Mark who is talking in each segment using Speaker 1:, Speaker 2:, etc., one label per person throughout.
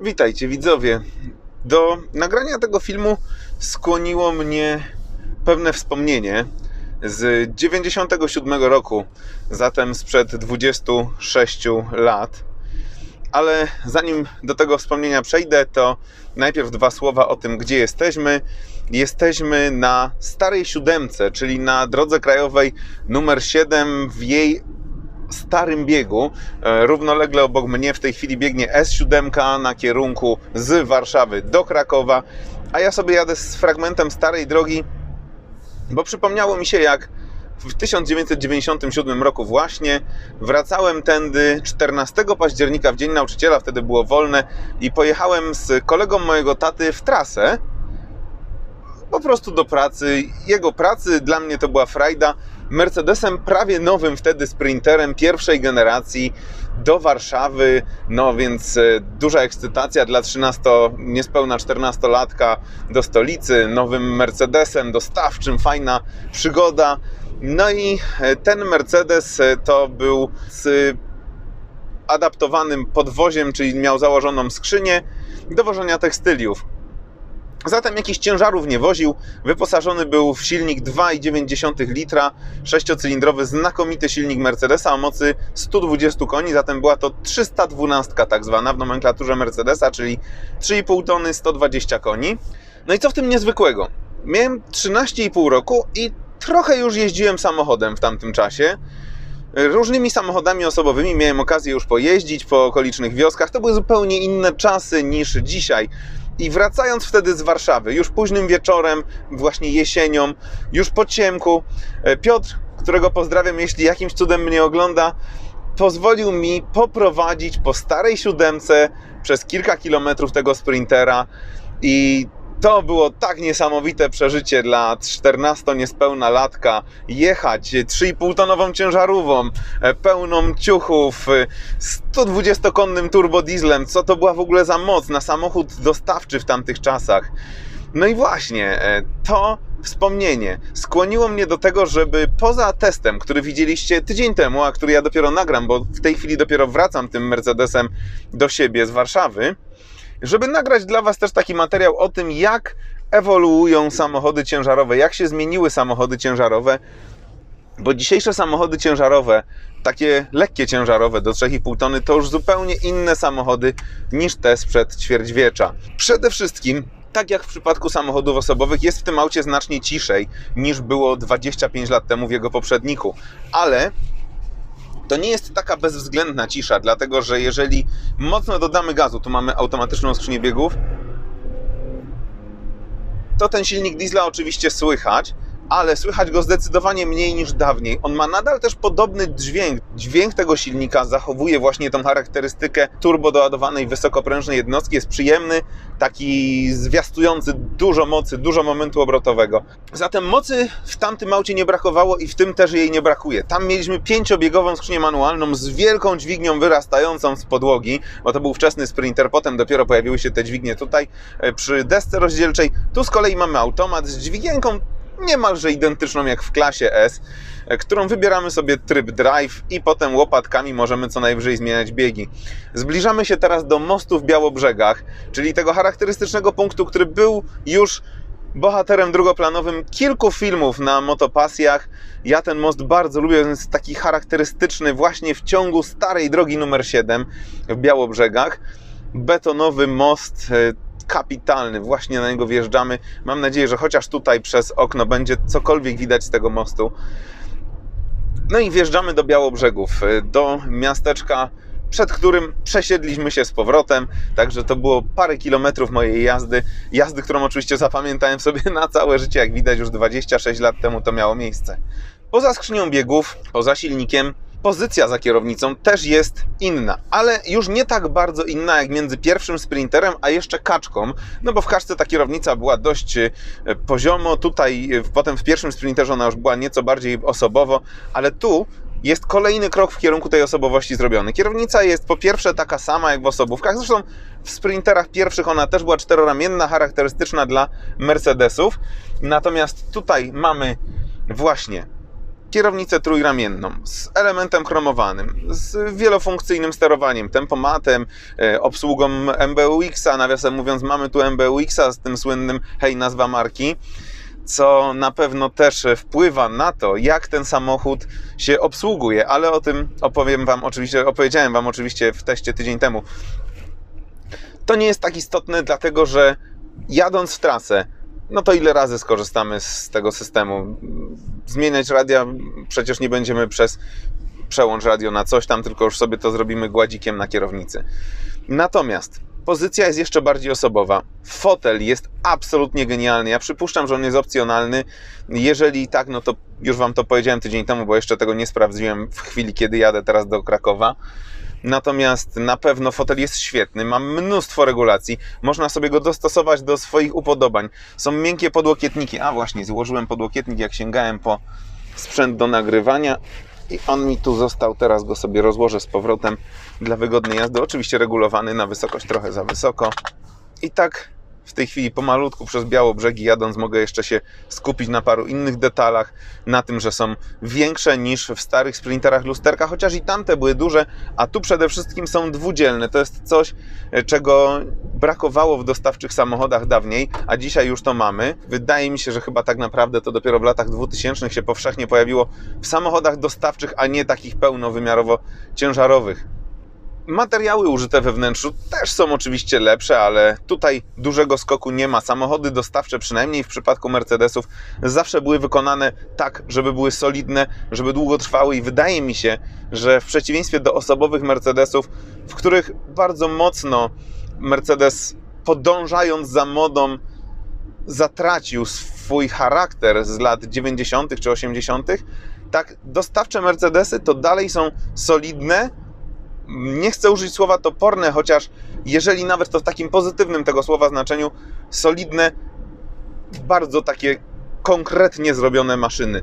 Speaker 1: Witajcie widzowie. Do nagrania tego filmu skłoniło mnie pewne wspomnienie z 97 roku, zatem sprzed 26 lat. Ale zanim do tego wspomnienia przejdę, to najpierw dwa słowa o tym, gdzie jesteśmy. Jesteśmy na Starej Siódemce, czyli na drodze krajowej numer 7 w jej starym biegu. E, Równolegle obok mnie w tej chwili biegnie S7 na kierunku z Warszawy do Krakowa, a ja sobie jadę z fragmentem starej drogi, bo przypomniało mi się jak w 1997 roku właśnie wracałem tędy 14 października w Dzień Nauczyciela, wtedy było wolne i pojechałem z kolegą mojego taty w trasę po prostu do pracy. Jego pracy dla mnie to była frajda. Mercedesem prawie nowym wtedy sprinterem pierwszej generacji do Warszawy, no więc e, duża ekscytacja dla 13, niespełna 14-latka do stolicy, nowym Mercedesem dostawczym, fajna przygoda. No i e, ten Mercedes e, to był z adaptowanym podwoziem, czyli miał założoną skrzynię do wożenia tekstyliów. Zatem jakichś ciężarów nie woził. Wyposażony był w silnik 2,9 litra, sześciocylindrowy, znakomity silnik Mercedesa o mocy 120 koni, zatem była to 312 tak zwana w nomenklaturze Mercedesa, czyli 3,5 tony, 120 koni. No i co w tym niezwykłego? Miałem 13,5 roku i trochę już jeździłem samochodem w tamtym czasie. Różnymi samochodami osobowymi miałem okazję już pojeździć po okolicznych wioskach. To były zupełnie inne czasy niż dzisiaj. I wracając wtedy z Warszawy, już późnym wieczorem, właśnie jesienią, już po ciemku, e, Piotr, którego pozdrawiam, jeśli jakimś cudem mnie ogląda, pozwolił mi poprowadzić po starej siódemce przez kilka kilometrów tego sprintera i to było tak niesamowite przeżycie dla 14 niespełna latka. Jechać 3,5 tonową ciężarówką, e, pełną ciuchów, e, 120-konnym turbodieslem. Co to była w ogóle za moc na samochód dostawczy w tamtych czasach? No i właśnie, e, to wspomnienie skłoniło mnie do tego, żeby poza testem, który widzieliście tydzień temu, a który ja dopiero nagram, bo w tej chwili dopiero wracam tym Mercedesem do siebie z Warszawy, żeby nagrać dla Was też taki materiał o tym, jak ewoluują samochody ciężarowe, jak się zmieniły samochody ciężarowe, bo dzisiejsze samochody ciężarowe, takie lekkie ciężarowe do 3,5 tony, to już zupełnie inne samochody niż te sprzed ćwierćwiecza. Przede wszystkim tak jak w przypadku samochodów osobowych, jest w tym aucie znacznie ciszej niż było 25 lat temu w jego poprzedniku. Ale to nie jest taka bezwzględna cisza, dlatego że jeżeli mocno dodamy gazu, tu mamy automatyczną skrzynię biegów, to ten silnik diesla oczywiście słychać, ale słychać go zdecydowanie mniej niż dawniej. On ma nadal też podobny dźwięk. Dźwięk tego silnika zachowuje właśnie tą charakterystykę turbo doładowanej wysokoprężnej jednostki. Jest przyjemny, taki zwiastujący dużo mocy, dużo momentu obrotowego. Zatem mocy w tamtym aucie nie brakowało i w tym też jej nie brakuje. Tam mieliśmy pięciobiegową skrzynię manualną z wielką dźwignią wyrastającą z podłogi, bo to był wczesny sprinter, potem dopiero pojawiły się te dźwignie tutaj e, przy desce rozdzielczej. Tu z kolei mamy automat z dźwigienką niemalże identyczną jak w klasie S, e, którą wybieramy sobie tryb drive i potem łopatkami możemy co najwyżej zmieniać biegi. Zbliżamy się teraz do mostu w Białobrzegach, czyli tego charakterystycznego punktu, który był już bohaterem drugoplanowym kilku filmów na motopasjach. Ja ten most bardzo lubię, jest taki charakterystyczny właśnie w ciągu starej drogi numer 7 w Białobrzegach. Betonowy most e, kapitalny. Właśnie na niego wjeżdżamy. Mam nadzieję, że chociaż tutaj przez okno będzie cokolwiek widać z tego mostu. No i wjeżdżamy do Białobrzegów, do miasteczka, przed którym przesiedliśmy się z powrotem. Także to było parę kilometrów mojej jazdy. Jazdy, którą oczywiście zapamiętałem sobie na całe życie. Jak widać, już 26 lat temu to miało miejsce. Poza skrzynią biegów, poza silnikiem, pozycja za kierownicą też jest inna, ale już nie tak bardzo inna jak między pierwszym sprinterem a jeszcze kaczką, no bo w kaczce ta kierownica była dość e, poziomo, tutaj e, potem w pierwszym sprinterze ona już była nieco bardziej osobowo, ale tu jest kolejny krok w kierunku tej osobowości zrobiony. Kierownica jest po pierwsze taka sama jak w osobówkach, zresztą w sprinterach pierwszych ona też była czteroramienna, charakterystyczna dla Mercedesów, natomiast tutaj mamy właśnie kierownicę trójramienną z elementem chromowanym, z wielofunkcyjnym sterowaniem, tempomatem, e, obsługą MBUX-a, nawiasem mówiąc mamy tu MBUX-a z tym słynnym hej nazwa marki, co na pewno też wpływa na to, jak ten samochód się obsługuje, ale o tym opowiem Wam oczywiście, opowiedziałem Wam oczywiście w teście tydzień temu. To nie jest tak istotne, dlatego że jadąc w trasę, no to ile razy skorzystamy z tego systemu? Zmieniać radia przecież nie będziemy przez przełącz radio na coś tam, tylko już sobie to zrobimy gładzikiem na kierownicy. Natomiast pozycja jest jeszcze bardziej osobowa. Fotel jest absolutnie genialny. Ja przypuszczam, że on jest opcjonalny. Jeżeli tak, no to już Wam to powiedziałem tydzień temu, bo jeszcze tego nie sprawdziłem w chwili, kiedy jadę teraz do Krakowa. Natomiast na pewno fotel jest świetny, ma mnóstwo regulacji, można sobie go dostosować do swoich upodobań. Są miękkie podłokietniki. A właśnie, złożyłem podłokietnik, jak sięgałem po sprzęt do nagrywania i on mi tu został. Teraz go sobie rozłożę z powrotem dla wygodnej jazdy. Oczywiście regulowany na wysokość trochę za wysoko. I tak w tej chwili pomalutku przez Białobrzegi jadąc mogę jeszcze się skupić na paru innych detalach, na tym, że są większe niż w starych sprinterach lusterka, chociaż i tamte były duże, a tu przede wszystkim są dwudzielne. To jest coś, czego brakowało w dostawczych samochodach dawniej, a dzisiaj już to mamy. Wydaje mi się, że chyba tak naprawdę to dopiero w latach 2000 się powszechnie pojawiło w samochodach dostawczych, a nie takich pełnowymiarowo ciężarowych. Materiały użyte we wnętrzu też są oczywiście lepsze, ale tutaj dużego skoku nie ma. Samochody dostawcze, przynajmniej w przypadku Mercedesów, zawsze były wykonane tak, żeby były solidne, żeby długo trwały i wydaje mi się, że w przeciwieństwie do osobowych Mercedesów, w których bardzo mocno Mercedes podążając za modą zatracił swój charakter z lat 90. czy 80., tak dostawcze Mercedesy to dalej są solidne, nie chcę użyć słowa toporne, chociaż jeżeli nawet to w takim pozytywnym tego słowa znaczeniu, solidne, bardzo takie konkretnie zrobione maszyny.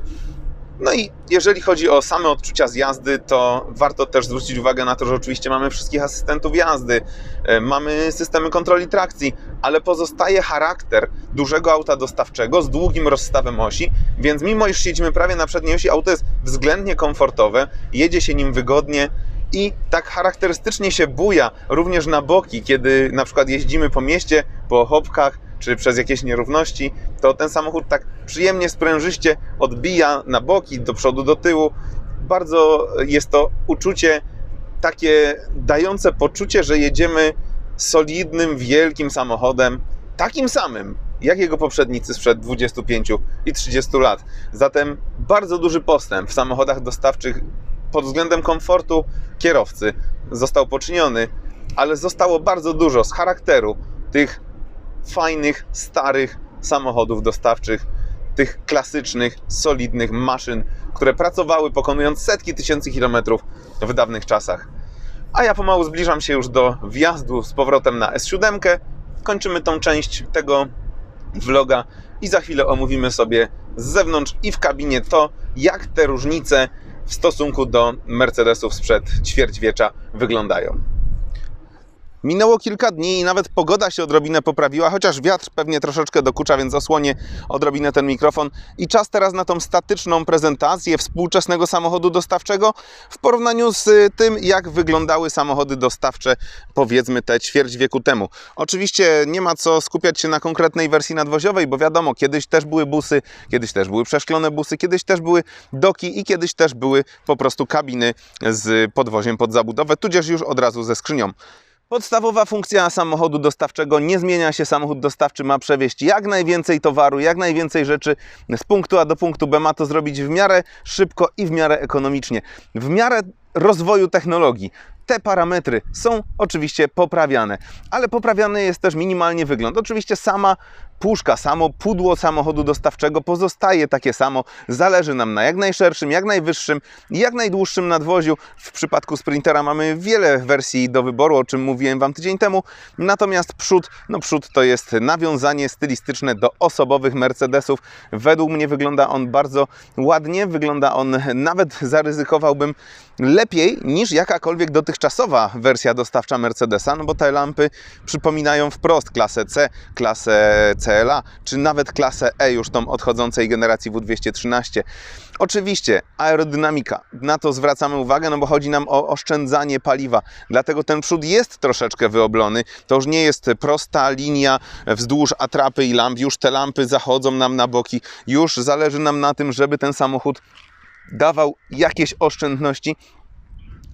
Speaker 1: No i jeżeli chodzi o same odczucia z jazdy, to warto też zwrócić uwagę na to, że oczywiście mamy wszystkich asystentów jazdy, e, mamy systemy kontroli trakcji, ale pozostaje charakter dużego auta dostawczego z długim rozstawem osi, więc mimo iż siedzimy prawie na przedniej osi, auto jest względnie komfortowe, jedzie się nim wygodnie, i tak charakterystycznie się buja również na boki, kiedy na przykład jeździmy po mieście, po ochopkach czy przez jakieś nierówności, to ten samochód tak przyjemnie, sprężyście odbija na boki, do przodu, do tyłu. Bardzo jest to uczucie takie dające poczucie, że jedziemy solidnym, wielkim samochodem, takim samym, jak jego poprzednicy sprzed 25 i 30 lat. Zatem bardzo duży postęp w samochodach dostawczych pod względem komfortu kierowcy został poczyniony, ale zostało bardzo dużo z charakteru tych fajnych, starych samochodów dostawczych, tych klasycznych, solidnych maszyn, które pracowały pokonując setki tysięcy kilometrów w dawnych czasach. A ja pomału zbliżam się już do wjazdu z powrotem na S7. Kończymy tą część tego vloga i za chwilę omówimy sobie z zewnątrz i w kabinie to, jak te różnice w stosunku do Mercedesów sprzed ćwierćwiecza wyglądają. Minęło kilka dni i nawet pogoda się odrobinę poprawiła, chociaż wiatr pewnie troszeczkę dokucza, więc osłonię odrobinę ten mikrofon. I czas teraz na tą statyczną prezentację współczesnego samochodu dostawczego w porównaniu z tym, jak wyglądały samochody dostawcze, powiedzmy te ćwierć wieku temu. Oczywiście nie ma co skupiać się na konkretnej wersji nadwoziowej, bo wiadomo, kiedyś też były busy, kiedyś też były przeszklone busy, kiedyś też były doki i kiedyś też były po prostu kabiny z podwoziem pod zabudowę, tudzież już od razu ze skrzynią. Podstawowa funkcja samochodu dostawczego nie zmienia się. Samochód dostawczy ma przewieźć jak najwięcej towaru, jak najwięcej rzeczy z punktu A do punktu B. Ma to zrobić w miarę szybko i w miarę ekonomicznie. W miarę rozwoju technologii te parametry są oczywiście poprawiane, ale poprawiany jest też minimalnie wygląd. Oczywiście sama puszka, samo pudło samochodu dostawczego pozostaje takie samo. Zależy nam na jak najszerszym, jak najwyższym jak najdłuższym nadwoziu. W przypadku Sprintera mamy wiele wersji do wyboru, o czym mówiłem Wam tydzień temu. Natomiast przód, no przód to jest nawiązanie stylistyczne do osobowych Mercedesów. Według mnie wygląda on bardzo ładnie, wygląda on nawet zaryzykowałbym lepiej niż jakakolwiek dotychczasowa wersja dostawcza Mercedesa, no bo te lampy przypominają wprost klasę C, klasę C CLA, czy nawet klasę E już tą odchodzącej generacji W213. Oczywiście aerodynamika, na to zwracamy uwagę, no bo chodzi nam o oszczędzanie paliwa, dlatego ten przód jest troszeczkę wyoblony, to już nie jest prosta linia wzdłuż atrapy i lamp, już te lampy zachodzą nam na boki, już zależy nam na tym, żeby ten samochód dawał jakieś oszczędności,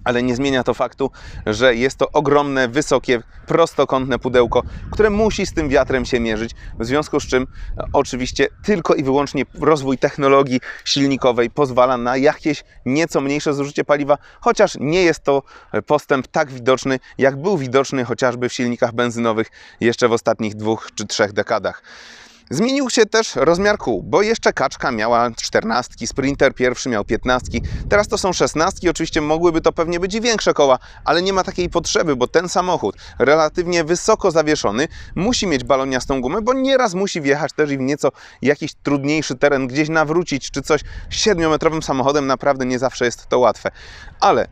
Speaker 1: ale nie zmienia to faktu, że jest to ogromne, wysokie, prostokątne pudełko, które musi z tym wiatrem się mierzyć. W związku z czym, e, oczywiście, tylko i wyłącznie rozwój technologii silnikowej pozwala na jakieś nieco mniejsze zużycie paliwa, chociaż nie jest to e, postęp tak widoczny, jak był widoczny chociażby w silnikach benzynowych jeszcze w ostatnich dwóch czy trzech dekadach. Zmienił się też rozmiar kół, bo jeszcze kaczka miała 14, Sprinter pierwszy miał 15, teraz to są 16. Oczywiście mogłyby to pewnie być i większe koła, ale nie ma takiej potrzeby, bo ten samochód relatywnie wysoko zawieszony musi mieć baloniastą gumę, bo nieraz musi wjechać też i w nieco jakiś trudniejszy teren, gdzieś nawrócić czy coś. 7-metrowym samochodem naprawdę nie zawsze jest to łatwe. Ale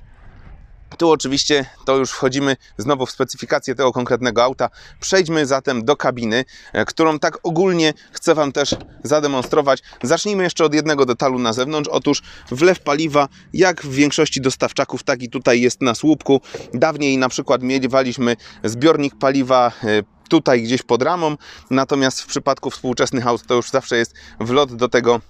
Speaker 1: tu oczywiście to już wchodzimy znowu w specyfikację tego konkretnego auta. Przejdźmy zatem do kabiny, e, którą tak ogólnie chcę Wam też zademonstrować. Zacznijmy jeszcze od jednego detalu na zewnątrz. Otóż wlew paliwa, jak w większości dostawczaków, tak i tutaj jest na słupku. Dawniej na przykład mieliśmy zbiornik paliwa e, tutaj gdzieś pod ramą, natomiast w przypadku współczesnych aut to już zawsze jest wlot do tego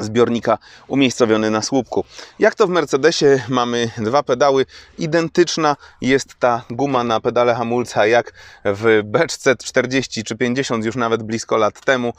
Speaker 1: zbiornika umiejscowiony na słupku. Jak to w Mercedesie mamy dwa pedały, identyczna jest ta guma na pedale hamulca jak w beczce 40 czy 50 już nawet blisko lat temu.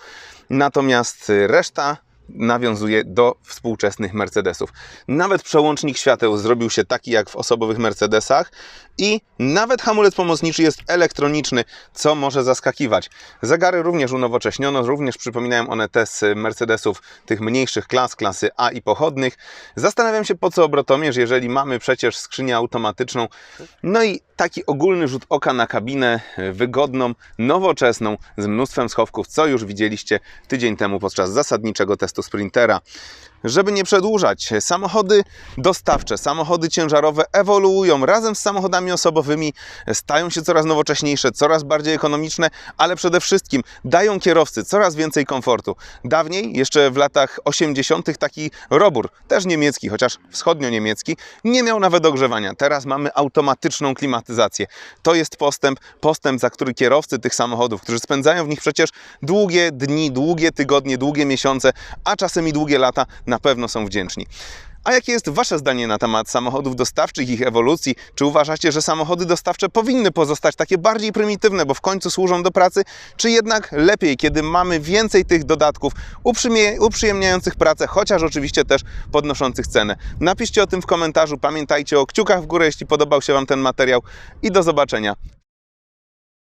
Speaker 1: Natomiast reszta nawiązuje do współczesnych Mercedesów. Nawet przełącznik świateł zrobił się taki jak w osobowych Mercedesach i nawet hamulec pomocniczy jest elektroniczny, co może zaskakiwać. Zegary również unowocześniono, również przypominają one te z Mercedesów tych mniejszych klas, klasy A i pochodnych. Zastanawiam się po co obrotomierz, jeżeli mamy przecież skrzynię automatyczną. No i taki ogólny rzut oka na kabinę, wygodną, nowoczesną, z mnóstwem schowków, co już widzieliście tydzień temu podczas zasadniczego testu Sprintera. Żeby nie przedłużać, samochody dostawcze, samochody ciężarowe ewoluują razem z samochodami osobowymi, stają się coraz nowocześniejsze, coraz bardziej ekonomiczne, ale przede wszystkim dają kierowcy coraz więcej komfortu. Dawniej, jeszcze w latach 80., taki robór, też niemiecki, chociaż wschodnio-niemiecki, nie miał nawet ogrzewania. Teraz mamy automatyczną klimatyzację. To jest postęp, postęp, za który kierowcy tych samochodów, którzy spędzają w nich przecież długie dni, długie tygodnie, długie miesiące, a czasem i długie lata, na pewno są wdzięczni. A jakie jest Wasze zdanie na temat samochodów dostawczych, ich ewolucji? Czy uważacie, że samochody dostawcze powinny pozostać takie bardziej prymitywne, bo w końcu służą do pracy? Czy jednak lepiej, kiedy mamy więcej tych dodatków uprzyjemniających pracę, chociaż oczywiście też podnoszących cenę? Napiszcie o tym w komentarzu. Pamiętajcie o kciukach w górę, jeśli podobał się Wam ten materiał i do zobaczenia